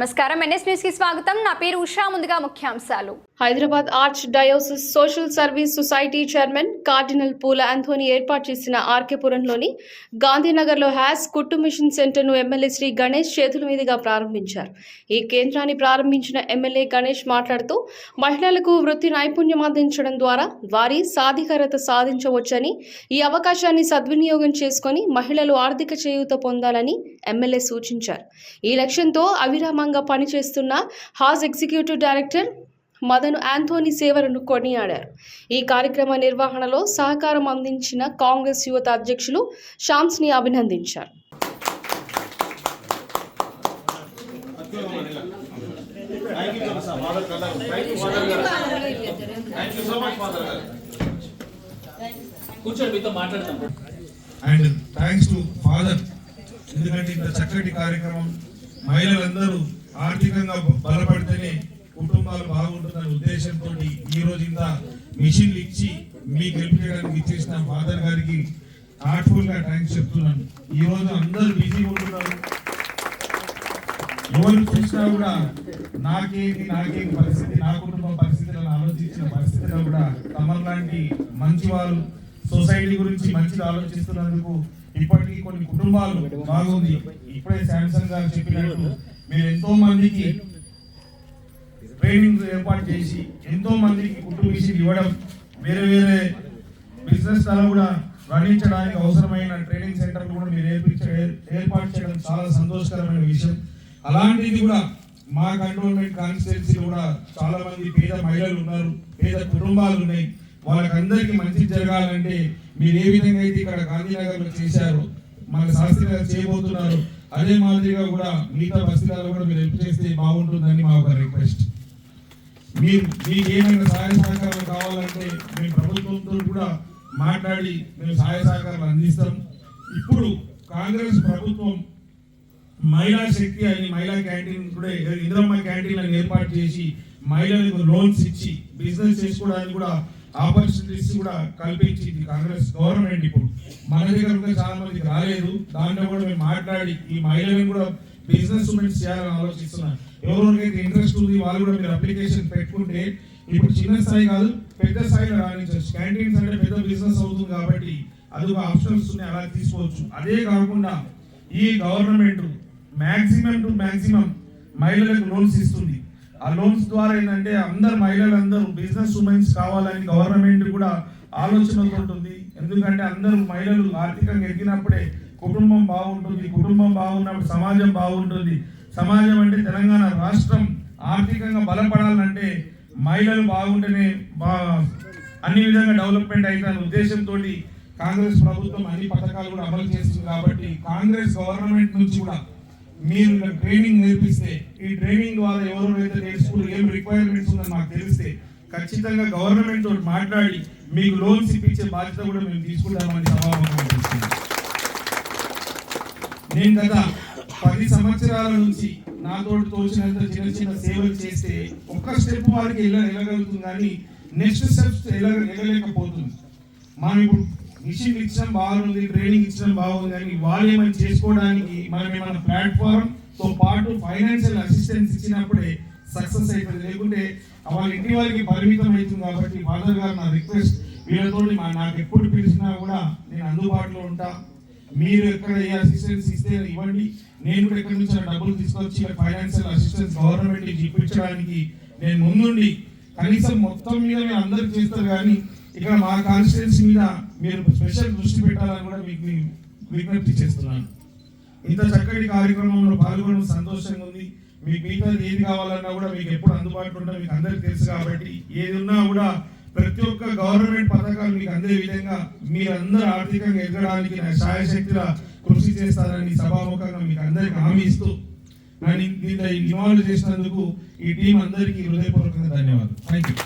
నమస్కారం. ఎన్ఎస్ న్యూస్కి స్వాగతం. నా పేరు ఉషా. ముందుగా ముఖ్యాంశాలు. Hyderabad archdiocese social service society chairman cardinal Poola Anthony ఏర్పాటు చేసిన ఆర్కేపురంలోని గాంధీనగర్లో హ్యాస్ కుట్టు మిషన్ సెంటర్ను ఎమ్మెల్యే శ్రీ గణేష్ చేతుల మీదుగా ప్రారంభించారు. ఈ కేంద్రాన్ని ప్రారంభించిన ఎమ్మెల్యే గణేష్ మాట్లాడుతూ మహిళలకు వృత్తి నైపుణ్యం అందించడం ద్వారా వారి సాధికారత సాధించవచ్చని ఈ అవకాశాన్ని సద్వినియోగం చేసుకొని మహిళలు ఆర్థిక చేయూత పొందాలని ఎమ్మెల్యే సూచించారు. ఈ లక్ష్యంతో అవిరామంగా పనిచేస్తున్న హాజ్ ఎగ్జిక్యూటివ్ డైరెక్టర్ మదను ఆంథోనీ సేవలను కొనియాడారు. ఈ కార్యక్రమ నిర్వహణలో సహకారం అందించిన కాంగ్రెస్ యువత అధ్యక్షులు షామ్స్ని అభినందించారు. And thanks to father. ఎందుకంటే ఇంత చక్కటి కార్యక్రమం మహిళలందరూ ఆర్థికంగా బలపడితేనే కుటుంబాలు బాగుంటుందనే ఉద్దేశంతో ఈ రోజు ఇంత మిషన్లు ఇచ్చి మీ గెలిపించడానికి ఇచ్చేసిన ఫాదర్ గారికి హార్ట్ఫుల్గా థ్యాంక్స్ చెప్తున్నాను. ఈ రోజు అందరూ బిజీ ఉంటున్నారు. ఎవరు చూసినా కూడా నాకేమి నాకేమి పరిస్థితి నా కుటుంబం పరిస్థితులను ఆలోచించిన పరిస్థితిలో కూడా తమ లాంటి మంచి వాళ్ళు సొసైటీ గురించి మంచిగా ఆలోచిస్తున్నందుకు ఇప్పటికీ కొన్ని కుటుంబాలు బాగుంది. ఇప్పుడే శాంసంగ్ గారు చెప్పినట్టు మీరు ఎంతో మందికి ట్రైనింగ్ ఏర్పాటు చేసి ఎంతో మందికి కుటుంబ ఇవ్వడం వేరే వేరే బిజినెస్ స్థలం కూడా రాణించడానికి అవసరమైన ట్రైనింగ్ సెంటర్లు కూడా మీరు ఏర్పించ ఏర్పాటు చేయడం చాలా సంతోషకరమైన విషయం. అలాంటిది కూడా మా కంట్రోల్మెంట్ కాన్స్టిట్యున్సీ కూడా చాలా మంది పేద మహిళలు ఉన్నారు పేద కుటుంబాలు ఉన్నాయి. వాళ్ళకందరికీ మంచి జరగాలంటే మీరు ఏ విధంగా అయితే ఇక్కడ గాంధీనగర్లో చేశారో మన శాస్త్రి గారు చేయబోతున్నారు అదే మాదిరిగా కూడా మిగతా బస్తీలలో కూడా మీరు హెల్ప్ చేస్తే బాగుంటుందని మా ఒక రిక్వెస్ట్ మీరు మీకు ఏమైనా సహాయ సహకారాలు కావాలంటే మేము ప్రభుత్వంతో కూడా మాట్లాడి మేము సహాయ సహకారాలు అందిస్తాం. ఇప్పుడు కాంగ్రెస్ ప్రభుత్వం మహిళా శక్తి అని మహిళా క్యాంటీన్ కూడా ఇంద్రమ్మ క్యాంటీన్ అని ఏర్పాటు చేసి మహిళలకు లోన్స్ ఇచ్చి బిజినెస్ చేసుకోవడానికి కూడా ఆపర్చునిటీస్ కూడా కల్పించింది కాంగ్రెస్ గవర్నమెంట్ ఇప్పుడు. మన దగ్గర కూడా చాలా మందికి రాలేదు. దాంట్లో కూడా మేము మాట్లాడి ఈ మహిళలను కూడా బిజినెస్ ఉమెన్స్ చేయాలని ఆలోచిస్తున్నాం. ఎవరికైతే ఇంట్రెస్ట్ ఉంది వాళ్ళు కూడా మీరు అప్లికేషన్ పెట్టుకుంటే ఇప్పుడు చిన్న స్థాయి కాదు పెద్ద స్థాయిలో రాణించవచ్చు. క్యాంటీన్స్ అంటే పెద్ద బిజినెస్ అవుతుంది కాబట్టి అది ఒక ఆప్షన్స్ ఉన్నాయి అలా తీసుకోవచ్చు. అదే కాకుండా ఈ గవర్నమెంట్ మ్యాక్సిమం టు మ్యాక్సిమం మహిళలకు లోన్స్ ఇస్తుంది. ఆ లోన్స్ ద్వారా ఏంటంటే అందరు మహిళలందరూ బిజినెస్ ఉమెన్స్ కావాలని గవర్నమెంట్ కూడా ఆలోచనతో ఉంటుంది. ఎందుకంటే అందరూ మహిళలు ఆర్థికంగా ఎదిగినప్పుడే కుటుంబం బాగుంటుంది కుటుంబం బాగున్నప్పుడు సమాజం బాగుంటుంది. సమాజం అంటే తెలంగాణ రాష్ట్రం ఆర్థికంగా బలపడాలంటే మహిళలు బాగుంటేనే బా అన్ని విధంగా డెవలప్మెంట్ అవుతున్న ఉద్దేశంతో కాంగ్రెస్ ప్రభుత్వం అన్ని పథకాలు కూడా అమలు చేస్తుంది కాబట్టి కాంగ్రెస్ గవర్నమెంట్ నుంచి కూడా మీరు ఇలా ట్రైనింగ్ నేర్పిస్తే ఈ ట్రైనింగ్ ద్వారా ఎవరెవరైతే నేర్చుకుని ఏం రిక్వైర్మెంట్స్ ఉందని మాకు తెలిస్తే ఖచ్చితంగా గవర్నమెంట్ తోటి మాట్లాడి మీకు లోన్స్ ఇప్పించే బాధ్యత కూడా మేము తీసుకుంటామని సభాముఖంగా నేను గత పది సంవత్సరాల నుంచి నాతో తోచినంత చిన్న చిన్న సేవలు చేస్తే ఒక్క స్టెప్ వారికి ఎలా వెళ్ళగలుగుతుంది కానీ నెక్స్ట్ స్టెప్స్ ఎలా వెళ్ళలేకపోతుంది మనం ఇప్పుడు మిషన్ ఇచ్చడం బాగుంది ట్రైనింగ్ ఇచ్చడం బాగుంది కానీ వాళ్ళు ఏమైనా చేసుకోవడానికి మనం ఏమైనా ప్లాట్ఫామ్తో పాటు ఫైనాన్షియల్ అసిస్టెన్స్ ఇచ్చినప్పుడే సక్సెస్ అయిపోయింది. లేకుంటే వాళ్ళ ఇంటి వారికి పరిమితం అవుతుంది కాబట్టి ఫాదర్ గారు నా రిక్వెస్ట్ వీళ్ళతో మా- నాకు ఎప్పుడు పిలిచినా కూడా నేను అందుబాటులో ఉంటా. మీరు ఎక్కడ ఏ అసిస్టెన్స్ ఇస్తే ఇవ్వండి. నేను కూడా ఎక్కడి నుంచి డబ్బులు తీసుకొచ్చి ఫైనాన్షియల్ అసిస్టెన్స్ గవర్నమెంట్కి చూపించడానికి నేను ముందుండి. కనీసం మొత్తం మీద మీరు అందరు చేస్తారు కానీ ఇక్కడ మా కాన్స్టిట్యున్సీ మీద మీరు స్పెషల్ దృష్టి పెట్టాలని కూడా మీకు విజ్ఞప్తి చేస్తున్నాను. ఇంత చక్కటి కార్యక్రమంలో పాల్గొనడం సంతోషంగా ఉంది. మీకు మిగతా ఏది కావాలన్నా కూడా మీకు ఎప్పుడు అందుబాటులో ఉంటా మీకు అందరికి తెలుసు కాబట్టి ఏది ఉన్నా కూడా ప్రతి ఒక్క గవర్నమెంట్ పథకాలు మీకు అందే విధంగా మీరందరూ ఆర్థికంగా ఎదగడానికి నా సాయశక్తిగా కృషి చేస్తారని సభాముఖంగా మీకు అందరికి హామీ ఇస్తూ నన్ను దీంట్లో ఇన్వాల్వ్ చేసినందుకు ఈ టీం అందరికీ హృదయపూర్వకంగా ధన్యవాదాలు. Thank you